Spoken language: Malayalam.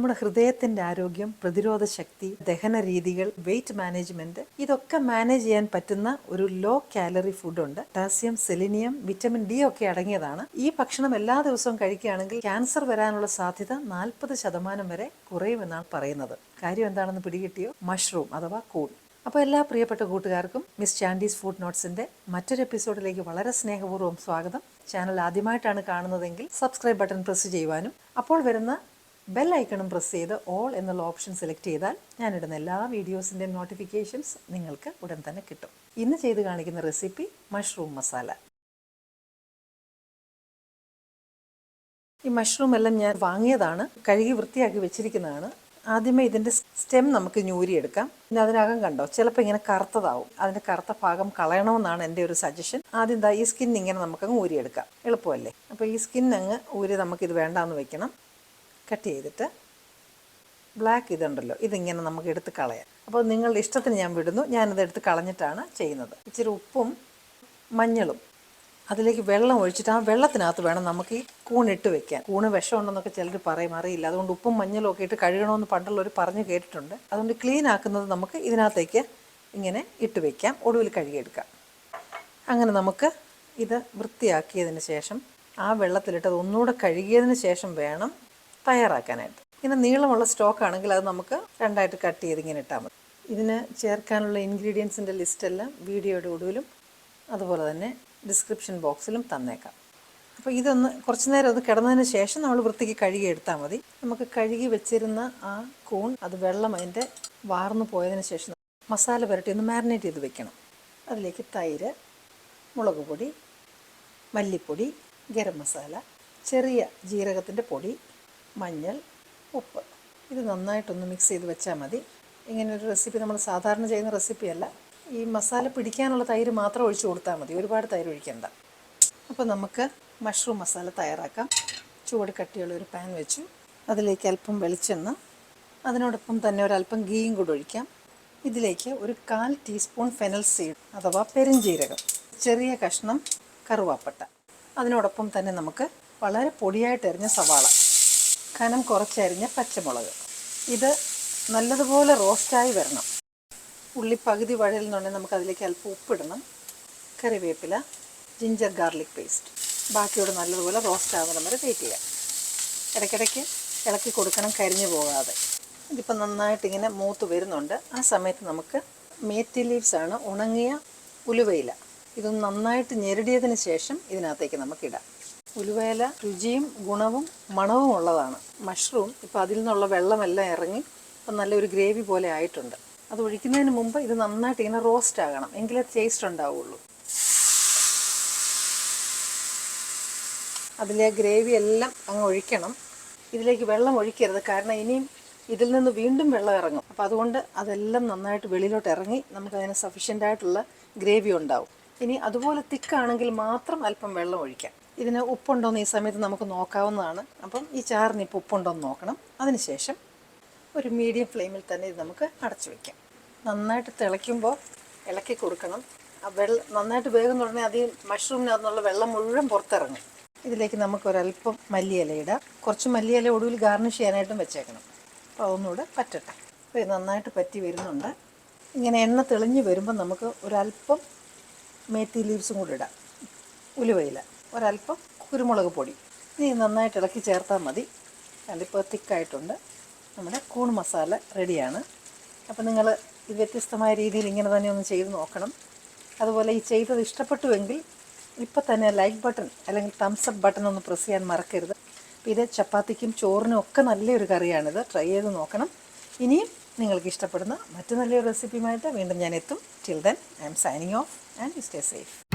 നമ്മുടെ ഹൃദയത്തിന്റെ ആരോഗ്യം പ്രതിരോധ ശക്തി ദഹന രീതികൾ വെയിറ്റ് മാനേജ്മെന്റ് ഇതൊക്കെ മാനേജ് ചെയ്യാൻ പറ്റുന്ന ഒരു ലോ കാലറി ഫുഡ് ഉണ്ട് പൊട്ടാസ്യം സെലിനിയം വിറ്റമിൻ ഡി ഒക്കെ അടങ്ങിയതാണ്. ഈ ഭക്ഷണം എല്ലാ ദിവസവും കഴിക്കുകയാണെങ്കിൽ ക്യാൻസർ വരാനുള്ള സാധ്യത നാൽപ്പത് ശതമാനം വരെ കുറയുമെന്നാണ് പറയുന്നത്. കാര്യം എന്താണെന്ന് പിടികിട്ടിയോ? മഷ്റൂം അഥവാ കൂൺ. അപ്പോൾ എല്ലാ പ്രിയപ്പെട്ട കൂട്ടുകാർക്കും മിസ് ചാൻഡീസ് ഫുഡ് നോട്ട്സിന്റെ മറ്റൊരു എപ്പിസോഡിലേക്ക് വളരെ സ്നേഹപൂർവം സ്വാഗതം. ചാനൽ ആദ്യമായിട്ടാണ് കാണുന്നതെങ്കിൽ സബ്സ്ക്രൈബ് ബട്ടൺ പ്രസ് ചെയ്യുവാനും അപ്പോൾ വരുന്ന ബെൽ ഐക്കണും പ്രസ് ചെയ്ത് ഓൾ എന്നുള്ള ഓപ്ഷൻ സെലക്ട് ചെയ്താൽ ഞാനിടുന്ന എല്ലാ വീഡിയോസിന്റെയും നോട്ടിഫിക്കേഷൻസ് നിങ്ങൾക്ക് ഉടൻ തന്നെ കിട്ടും. ഇന്ന് ചെയ്ത് കാണിക്കുന്ന റെസിപ്പി മഷ്റൂം മസാല ഈ മഷ്റൂം എല്ലാം ഞാൻ വാങ്ങിയതാണ് കഴുകി വൃത്തിയാക്കി വെച്ചിരിക്കുന്നതാണ്. ആദ്യമേ ഇതിന്റെ സ്റ്റെം നമുക്ക് ഞൂരിയെടുക്കാം. പിന്നെ അതിനകം കണ്ടോ ചിലപ്പോൾ ഇങ്ങനെ കറുത്തതാവും. അതിന്റെ കറുത്ത ഭാഗം കളയണമെന്നാണ് എന്റെ ഒരു സജഷൻ ആദ്യം എന്താ ഈ സ്കിൻ ഇങ്ങനെ നമുക്കങ്ങ് ഊരിയെടുക്കാം. എളുപ്പമല്ലേ? അപ്പോൾ ഈ സ്കിൻ അങ്ങ് ഊരി നമുക്കിത് വേണ്ടാന്ന് വെക്കണം. കട്ട് ചെയ്തിട്ട് ബ്ലാക്ക് ഇതുണ്ടല്ലോ ഇതിങ്ങനെ നമുക്ക് എടുത്ത് കളയാം. അപ്പോൾ നിങ്ങളുടെ ഇഷ്ടത്തിന് ഞാൻ വിടുന്നു ഞാനിത് എടുത്ത് കളഞ്ഞിട്ടാണ് ചെയ്യുന്നത്. ഇച്ചിരി ഉപ്പും മഞ്ഞളും അതിലേക്ക് വെള്ളം ഒഴിച്ചിട്ട് ആ വെള്ളത്തിനകത്ത് വേണം നമുക്ക് ഈ കൂണിട്ട് വെക്കാൻ. കൂണ് വിഷമുണ്ടെന്നൊക്കെ ചിലർ പറയും അറിയില്ല. അതുകൊണ്ട് ഉപ്പും മഞ്ഞളും ഒക്കെ ഇട്ട് കഴുകണമെന്ന് പണ്ടുള്ളവർ പറഞ്ഞു കേട്ടിട്ടുണ്ട്. അതുകൊണ്ട് ക്ലീൻ ആക്കുന്നത് നമുക്ക് ഇതിനകത്തേക്ക് ഇങ്ങനെ ഇട്ട് വെക്കാം ഒടുവിൽ കഴുകിയെടുക്കാം. അങ്ങനെ നമുക്ക് ഇത് വൃത്തിയാക്കിയതിന് ശേഷം ആ വെള്ളത്തിലിട്ട് അത് ഒന്നുകൂടെ കഴുകിയതിന് ശേഷം വേണം തയ്യാറാക്കാനായിട്ട്. ഇങ്ങനെ നീളമുള്ള സ്റ്റോക്ക് ആണെങ്കിൽ അത് നമുക്ക് രണ്ടായിട്ട് കട്ട് ചെയ്ത് ഇങ്ങനെ ഇട്ടാൽ മതി. ഇതിന് ചേർക്കാനുള്ള ഇൻഗ്രീഡിയൻസിന്റെ ലിസ്റ്റെല്ലാം വീഡിയോയുടെ ഒടുവിലും അതുപോലെ തന്നെ ഡിസ്ക്രിപ്ഷൻ ബോക്സിലും തന്നേക്കാം. അപ്പോൾ ഇതൊന്ന് കുറച്ച് നേരം ഒന്ന് കിടന്നതിന് ശേഷം നമ്മൾ വൃത്തിക്ക് കഴുകി എടുത്താൽ മതി. നമുക്ക് കഴുകി വെച്ചിരുന്ന ആ കൂൺ അത് വെള്ളം അതിന്റെ വാർന്നു പോയതിന് ശേഷം മസാല പുരട്ടി ഒന്ന് മാരിനേറ്റ് ചെയ്ത് വെക്കണം. അതിലേക്ക് തൈര് മുളക് പൊടി മല്ലിപ്പൊടി ഗരം മസാല ചെറിയ ജീരകത്തിന്റെ പൊടി മഞ്ഞൾ ഉപ്പ്. ഇത് നന്നായിട്ടൊന്ന് മിക്സ് ചെയ്ത് വെച്ചാൽ മതി. ഇങ്ങനൊരു റെസിപ്പി നമ്മൾ സാധാരണ ചെയ്യുന്ന റെസിപ്പിയല്ല ഈ മസാല പിടിക്കാനുള്ള തൈര് മാത്രം ഒഴിച്ചു കൊടുത്താൽ മതി. ഒരുപാട് തൈര് ഒഴിക്കണ്ട. അപ്പോൾ നമുക്ക് മഷ്റൂം മസാല തയ്യാറാക്കാം. ചൂട് കട്ടിയുള്ള ഒരു പാൻ വെച്ചു. അതിലേക്ക് അല്പം വെളിച്ചെണ്ണ. അതിനോടൊപ്പം തന്നെ ഒരല്പം ഗീയും കൂടെ ഒഴിക്കാം. ഇതിലേക്ക് ഒരു കാൽ ടീസ്പൂൺ ഫെനൽ സീഡ് അഥവാ പെരുംജീരകം ചെറിയ കഷ്ണം കറുവാപ്പട്ട. അതിനോടൊപ്പം തന്നെ നമുക്ക് വളരെ പൊടിയായിട്ട് എറിഞ്ഞ സവാള. കനം കുറച്ചരിഞ്ഞ പച്ചമുളക്. ഇത് നല്ലതുപോലെ റോസ്റ്റായി വരണം. ഉള്ളി പകുതി വഴലുന്നുണ്ടെങ്കിൽ നമുക്ക് അതിലേക്ക് അല്പം ഉപ്പിടണം. കറിവേപ്പില ജിഞ്ചർ ഗാർലിക് പേസ്റ്റ്. ബാക്കിയോട് നല്ലതുപോലെ റോസ്റ്റ് ആകുന്ന വരെ വെയിറ്റ് ചെയ്യാം. ഇടയ്ക്കിടയ്ക്ക് ഇളക്കി കൊടുക്കണം കരിഞ്ഞു പോകാതെ. ഇതിപ്പോൾ നന്നായിട്ടിങ്ങനെ മൂത്ത് വരുന്നുണ്ട്. ആ സമയത്ത് നമുക്ക് മേത്തി ലീവ്സ് ആണ് ഉണങ്ങിയ ഉലുവയില. ഇതൊന്ന് നന്നായിട്ട് ഞെരടിയതിന് ശേഷം ഇതിനകത്തേക്ക് നമുക്കിടാം. ഉലുവയില രുചിയും ഗുണവും മണവും ഉള്ളതാണ്. മഷ്റൂം ഇപ്പോൾ അതിൽ നിന്നുള്ള വെള്ളമെല്ലാം ഇറങ്ങി ഇപ്പം നല്ലൊരു ഗ്രേവി പോലെ ആയിട്ടുണ്ട്. അത് ഒഴിക്കുന്നതിന് മുമ്പ് ഇത് നന്നായിട്ട് ഇങ്ങനെ റോസ്റ്റ് ആകണം. എങ്കിലേ ടേസ്റ്റ് ഉണ്ടാവുള്ളൂ. അതിലെ ഗ്രേവി എല്ലാം അങ്ങ് ഒഴിക്കണം. ഇതിലേക്ക് വെള്ളം ഒഴിക്കരുത്. കാരണം ഇനിയും ഇതിൽ നിന്ന് വീണ്ടും വെള്ളം ഇറങ്ങും. അപ്പോൾ അതുകൊണ്ട് അതെല്ലാം നന്നായിട്ട് വെളിയിലോട്ട് ഇറങ്ങി നമുക്കതിന് സഫീഷ്യന്റ് ആയിട്ടുള്ള ഗ്രേവി ഉണ്ടാവും. ഇനി അതുപോലെ തിക്കാണെങ്കിൽ മാത്രം അല്പം വെള്ളം ഒഴിക്കാം. ഇതിന് ഉപ്പുണ്ടോയെന്ന് ഈ സമയത്ത് നമുക്ക് നോക്കാവുന്നതാണ്. അപ്പം ഈ ചാറിന് ഇപ്പോൾ ഉപ്പുണ്ടോയെന്ന് നോക്കണം. അതിനുശേഷം ഒരു മീഡിയം ഫ്ലെയിമിൽ തന്നെ ഇത് നമുക്ക് അടച്ചു വയ്ക്കാം നന്നായിട്ട് തിളയ്ക്കുമ്പോൾ ഇളക്കി കൊടുക്കണം. വെള്ളം നന്നായിട്ട് വേഗം തുടങ്ങി അത് മഷ്റൂമിനകത്തുനിന്നുള്ള വെള്ളം മുഴുവൻ പുറത്തിറങ്ങും. ഇതിലേക്ക് നമുക്ക് ഒരല്പം മല്ലിയില ഇടാം. കുറച്ച് മല്ലിയില ഒടുവിൽ ഗാർണിഷ് ചെയ്യാനായിട്ടും വെച്ചേക്കണം. അപ്പോൾ അതൊന്നുകൂടെ പറ്റട്ടെ. അപ്പോൾ ഇത് നന്നായിട്ട് പറ്റി വരുന്നുണ്ട്. ഇങ്ങനെ എണ്ണ തെളിഞ്ഞ് വരുമ്പോൾ നമുക്ക് ഒരല്പം മേത്തി ലീവ്സും കൂടി ഇടാം. ഉലുവയില. ഒരല്പം കുരുമുളക് പൊടി. ഇനി നന്നായിട്ട് ഇളക്കി ചേർത്താൽ മതി. അതിപ്പോൾ തിക്കായിട്ടുണ്ട്. നമ്മുടെ കൂൺ മസാല റെഡിയാണ് അപ്പോൾ നിങ്ങൾ ഇത് വ്യത്യസ്തമായ രീതിയിൽ ഇങ്ങനെ തന്നെ ഒന്ന് ചെയ്ത് നോക്കണം. അതുപോലെ ഈ ചെയ്തത് ഇഷ്ടപ്പെട്ടുവെങ്കിൽ ഇപ്പോൾ തന്നെ ലൈക്ക് ബട്ടൺ അല്ലെങ്കിൽ തംസ് അപ്പ് ബട്ടൺ ഒന്ന് പ്രസ് ചെയ്യാൻ മറക്കരുത്. ഇത് ചപ്പാത്തിക്കും ചോറിനും ഒക്കെ നല്ലൊരു കറിയാണിത്. ട്രൈ ചെയ്ത് നോക്കണം. ഇനിയും നിങ്ങൾക്ക് ഇഷ്ടപ്പെടുന്ന മറ്റു നല്ലൊരു റെസിപ്പിയുമായിട്ട് വീണ്ടും ഞാൻ എത്തും. Till then I'm signing off and stay safe